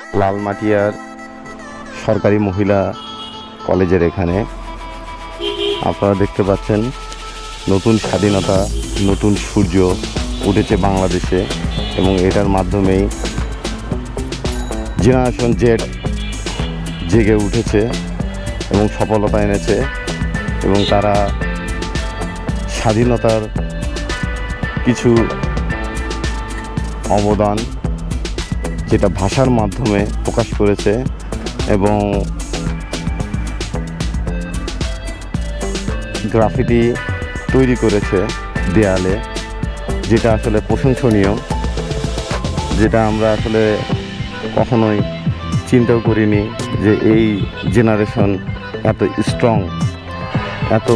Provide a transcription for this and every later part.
লালমাটিয়ার সরকারি মহিলা কলেজের এখানে আপনারা দেখতে পাচ্ছেন নতুন স্বাধীনতা, নতুন সূর্য উঠেছে বাংলাদেশে এবং এটার মাধ্যমেই জেনারেশন জেড জেগে উঠেছে এবং সফলতা এনেছে এবং তারা স্বাধীনতার কিছু অবদান যেটা ভাষার মাধ্যমে প্রকাশ করেছে এবং গ্রাফিটি তৈরি করেছে দেয়ালে, যেটা আসলে প্রশংসনীয়, যেটা আমরা আসলে কখনোই চিন্তাও করিনি যে এই জেনারেশন এত স্ট্রং এত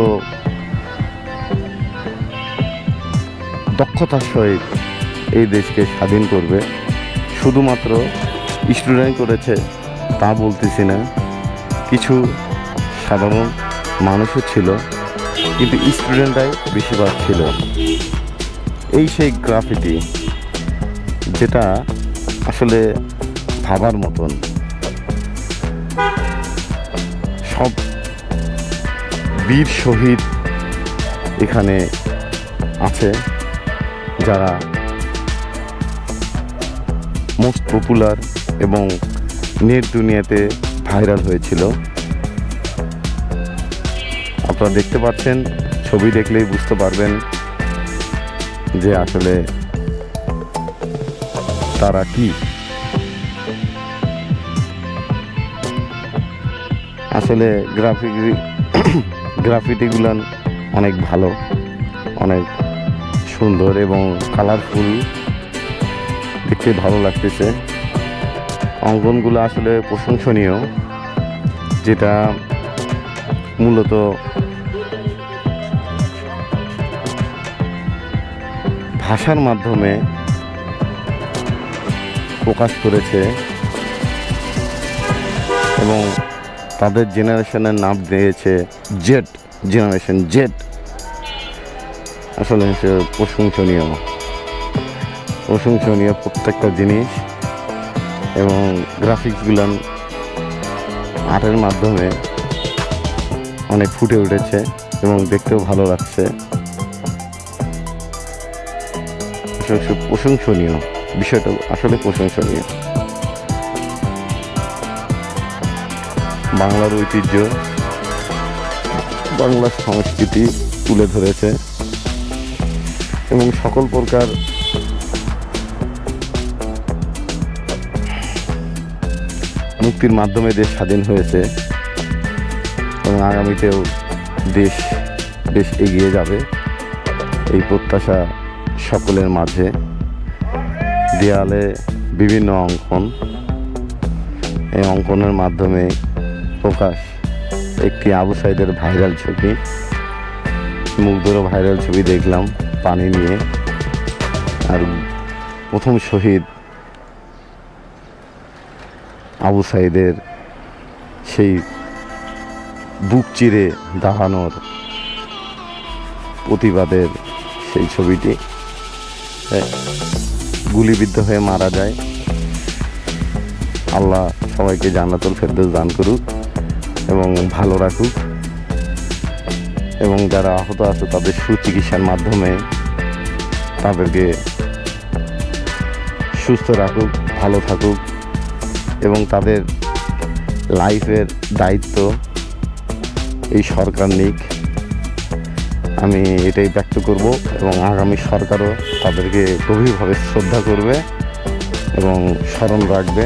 দক্ষতার সহিত এই দেশকে স্বাধীন করবে। শুধুমাত্র স্টুডেন্ট করেছে, তা বলতেছি না। কিছু সাধারণ মানুষও ছিল, কিন্তু স্টুডেন্টরাই বেশিরভাগ ছিল। এই সেই গ্রাফিটি যেটা আসলে ভাবার মতন। সব বীর শহীদ এখানে আছে, যারা মোস্ট পপুলার এবং নেট দুনিয়াতে ভাইরাল হয়েছিল। আপনারা দেখতে পাচ্ছেন, ছবি দেখলেই বুঝতে পারবেন যে আসলে তারা কি। আসলে গ্রাফিক গ্রাফিটিগুলো অনেক ভালো, অনেক সুন্দর এবং কালারফুল দেখতে ভালো লাগতেছে। অঙ্কনগুলো আসলে প্রশংসনীয়, যেটা মূলত ভাষার মাধ্যমে প্রকাশ করেছে এবং তাদের জেনারেশনের নাম দিয়েছে জেড, জেনারেশন জেড। আসলে হচ্ছে প্রশংসনীয়। প্রশংসনীয় প্রত্যেকটা জিনিস এবং গ্রাফিক্সগুলো আর্টের মাধ্যমে অনেক ফুটে উঠেছে এবং দেখতেও ভালো লাগছে। প্রশংসনীয়। বিষয়টা আসলে প্রশংসনীয়। বাংলার ঐতিহ্য, বাংলার সংস্কৃতি তুলে ধরেছে এবং সকল প্রকার মুক্তির মাধ্যমে দেশ স্বাধীন হয়েছে এবং আগামীতেও দেশ বেশ এগিয়ে যাবে। এই প্রত্যাশা সকলের মাঝে। দেয়ালে বিভিন্ন অঙ্কন। এই অঙ্কনের মাধ্যমে প্রকাশ একটি আবু সাইদের ভাইরাল ছবি। মুগ্ধরও ভাইরাল ছবি দেখলাম পানি নিয়ে। আর প্রথম শহীদ আবু সাইদের সেই বুক চিরে দাঁড়ানোর প্রতিবাদের সেই ছবিটি। গুলিবিদ্ধ হয়ে মারা যায়। আল্লাহ সবাইকে জান্নাতুল ফেরদৌস দান করুক এবং ভালো রাখুক। এবং যারা আহত আছে তাদের সুচিকিৎসার মাধ্যমে তাদেরকে সুস্থ রাখুক, ভালো থাকুক। এবং তাদের লাইফের দায়িত্ব এই সরকার নিক। আমি এটাই ব্যক্ত করব এবং আগামী সরকারও তাদেরকে গভীরভাবে শ্রদ্ধা করবে এবং স্মরণ রাখবে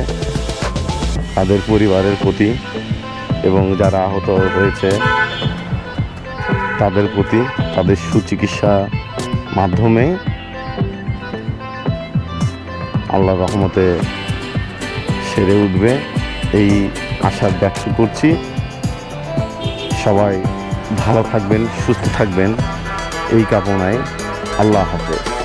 তাদের পরিবারের প্রতি এবং যারা আহত হয়েছে তাদের প্রতি তাদের সুচিকিৎসা মাধ্যমে আল্লাহ রহমতে সেরে উঠবে। এই আশা ব্যক্ত করছি। সবাই ভালো থাকবেন, সুস্থ থাকবেন। এই কামনায় আল্লাহ হাফেজ।